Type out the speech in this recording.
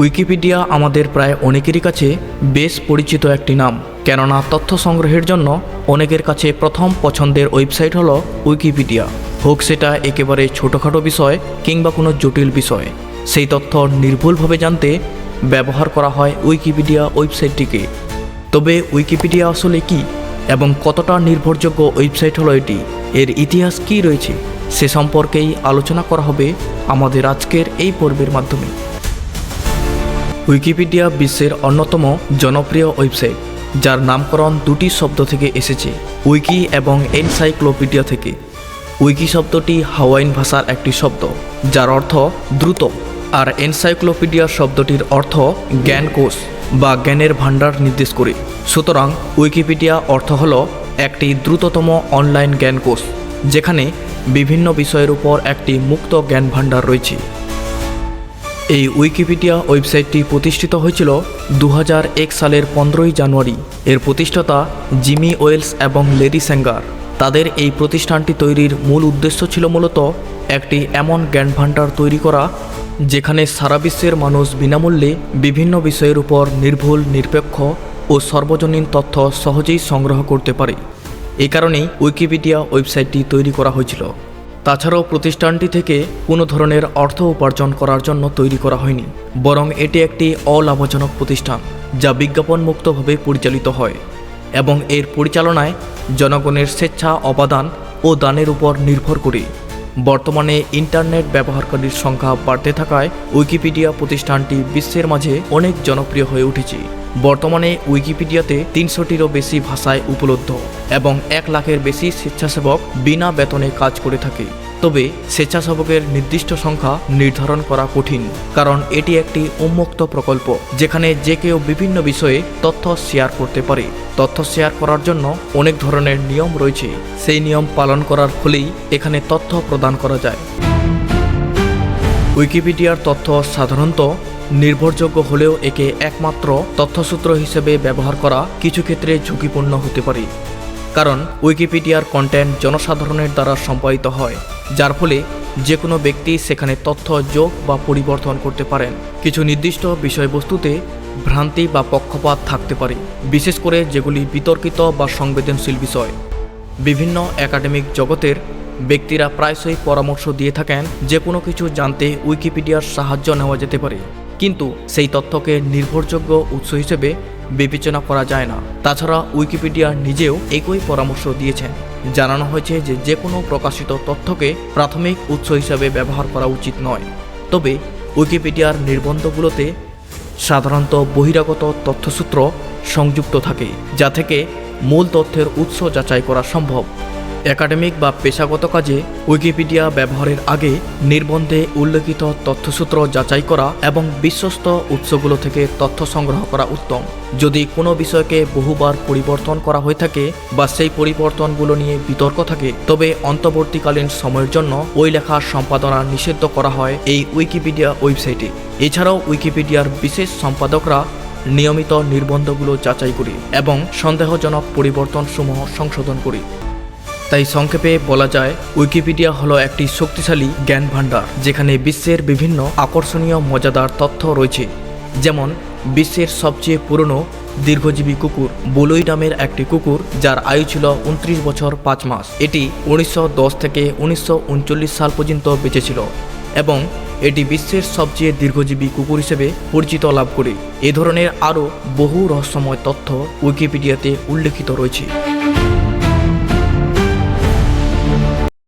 Wikipedia আমাদের প্রায় অনেকেরই কাছে বেশ পরিচিত একটি নাম। কেননা তথ্য সংগ্রহের জন্য অনেকের কাছে প্রথম পছন্দের ওয়েবসাইট হলো উইকিপিডিয়া। হোক সেটা একেবারে ছোটোখাটো বিষয় কিংবা কোনো জটিল বিষয়। সেই তথ্য নির্ভুলভাবে জানতে ব্যবহার করা হয় উইকিপিডিয়া ওয়েবসাইটটিকে। তবে উইকিপিডিয়া আসলে কি এবং কতটা নির্ভরযোগ্য ওয়েবসাইট হলো এটি, এর ইতিহাস কি রয়েছে, সে সম্পর্কেই আলোচনা করা হবে আমাদের আজকের এই পর্বের মাধ্যমে। উইকিপিডিয়া বিশ্বের অন্যতম জনপ্রিয় ওয়েবসাইট, যার নামকরণ দুটি শব্দ থেকে এসেছে, উইকি এবং এনসাইক্লোপিডিয়া থেকে। উইকি শব্দটি হাওয়াইন ভাষার একটি শব্দ, যার অর্থ দ্রুত, আর এনসাইক্লোপিডিয়া শব্দটির অর্থ জ্ঞানকোষ বা জ্ঞানের ভাণ্ডার নির্দেশ করে। সুতরাং উইকিপিডিয়া অর্থ হল একটি দ্রুততম অনলাইন জ্ঞানকোষ যেখানে বিভিন্ন বিষয়ের উপর একটি মুক্ত জ্ঞান ভাণ্ডার রয়েছে। এই উইকিপিডিয়া ওয়েবসাইটটি প্রতিষ্ঠিত হয়েছিল দু হাজার এক সালের পনেরোই জানুয়ারি। এর প্রতিষ্ঠাতা জিমি ওয়েলস এবং লেডি স্যাঙ্গার তাদের এই প্রতিষ্ঠানটি তৈরির মূল উদ্দেশ্য ছিল মূলত একটি এমন জ্ঞান ভাণ্ডার তৈরি করা, যেখানে সারা বিশ্বের মানুষ বিনামূল্যে বিভিন্ন বিষয়ের উপর নির্ভুল, নিরপেক্ষ ও সর্বজনীন তথ্য সহজেই সংগ্রহ করতে পারে। এই কারণেই উইকিপিডিয়া ওয়েবসাইটটি তৈরি করা হয়েছিল। তাছাড়াও প্রতিষ্ঠানটি থেকে কোনো ধরনের অর্থ উপার্জন করার জন্য তৈরি করা হয়নি, বরং এটি একটি অলাভজনক প্রতিষ্ঠান যা বিজ্ঞাপন মুক্তভাবে পরিচালিত হয় এবং এর পরিচালনায় জনগণের স্বেচ্ছা, অবাদান ও দানের উপর নির্ভর করে। বর্তমানে ইন্টারনেট ব্যবহারকারীর সংখ্যা বাড়তে থাকায় উইকিপিডিয়া প্রতিষ্ঠানটি বিশ্বের মাঝে অনেক জনপ্রিয় হয়ে উঠেছে। বর্তমানে উইকিপিডিয়াতে তিনশোটিরও বেশি ভাষায় উপলব্ধ এবং এক লাখের বেশি স্বেচ্ছাসেবক বিনা বেতনে কাজ করে থাকে। তবে স্বেচ্ছাসেবকের নির্দিষ্ট সংখ্যা নির্ধারণ করা কঠিন, কারণ এটি একটি উন্মুক্ত প্রকল্প, যেখানে যে কেউ বিভিন্ন বিষয়ে তথ্য শেয়ার করতে পারে। তথ্য শেয়ার করার জন্য অনেক ধরনের নিয়ম রয়েছে, সেই নিয়ম পালন করার ফলেই এখানে তথ্য প্রদান করা যায়। উইকিপিডিয়ার তথ্য সাধারণত নির্ভরযোগ্য হলেও একে একমাত্র তথ্যসূত্র হিসেবে ব্যবহার করা কিছু ক্ষেত্রে ঝুঁকিপূর্ণ হতে পারে। কারণ উইকিপিডিয়ার কন্টেন্ট জনসাধারণের দ্বারা সম্পাদিত হয়, যার ফলে যে কোনো ব্যক্তি সেখানে তথ্য, যোগ বা পরিবর্তন করতে পারেন। কিছু নির্দিষ্ট বিষয়বস্তুতে ভ্রান্তি বা পক্ষপাত থাকতে পারে, বিশেষ করে যেগুলি বিতর্কিত বা সংবেদনশীল বিষয়। বিভিন্ন একাডেমিক জগতের ব্যক্তিরা প্রায়শই পরামর্শ দিয়ে থাকেন যে কোনো কিছু জানতে উইকিপিডিয়ার সাহায্য নেওয়া যেতে পারে। কিন্তু সেই তথ্যকে নির্ভরযোগ্য উৎস হিসেবে বিবেচনা করা যায় না। তাছাড়া উইকিপিডিয়া নিজেও একই পরামর্শ দিয়েছেন। জানানো হয়েছে যে যে কোনো প্রকাশিত তথ্যকে প্রাথমিক উৎস হিসাবে ব্যবহার করা উচিত নয়। তবে উইকিপিডিয়ার নির্বন্ধগুলোতে সাধারণত বহিরাগত তথ্যসূত্র সংযুক্ত থাকে, যা থেকে মূল তথ্যের উৎস যাচাই করা সম্ভব। একাডেমিক বা পেশাগত কাজে উইকিপিডিয়া ব্যবহারের আগে নির্বন্ধে উল্লেখিত তথ্যসূত্র যাচাই করা এবং বিশ্বস্ত উৎসগুলো থেকে তথ্য সংগ্রহ করা উত্তম। যদি কোনো বিষয়কে বহুবার পরিবর্তন করা হয়ে থাকে বা সেই পরিবর্তনগুলো নিয়ে বিতর্ক থাকে, তবে অন্তর্বর্তীকালীন সময়ের জন্য ওই লেখার সম্পাদনা নিষিদ্ধ করা হয় এই উইকিপিডিয়া ওয়েবসাইটে। এছাড়াও উইকিপিডিয়ার বিশেষ সম্পাদকরা নিয়মিত নির্বন্ধগুলো যাচাই করে এবং সন্দেহজনক পরিবর্তনসমূহ সংশোধন করে। তাই সংক্ষেপে বলা যায়, উইকিপিডিয়া হলো একটি শক্তিশালী জ্ঞান ভাণ্ডার যেখানে বিশ্বের বিভিন্ন আকর্ষণীয় মজাদার তথ্য রয়েছে। যেমন, বিশ্বের সবচেয়ে পুরনো দীর্ঘজীবী কুকুর বলই নামের একটি কুকুর, যার আয়ু ছিল উনত্রিশ বছর পাঁচ মাস। এটি উনিশশো দশ থেকে উনিশশো উনচল্লিশ সাল পর্যন্ত বেঁচেছিল এবং এটি বিশ্বের সবচেয়ে দীর্ঘজীবী কুকুর হিসেবে পরিচিত লাভ করে। এ ধরনের আরও বহু রহস্যময় তথ্য উইকিপিডিয়াতে উল্লেখিত রয়েছে।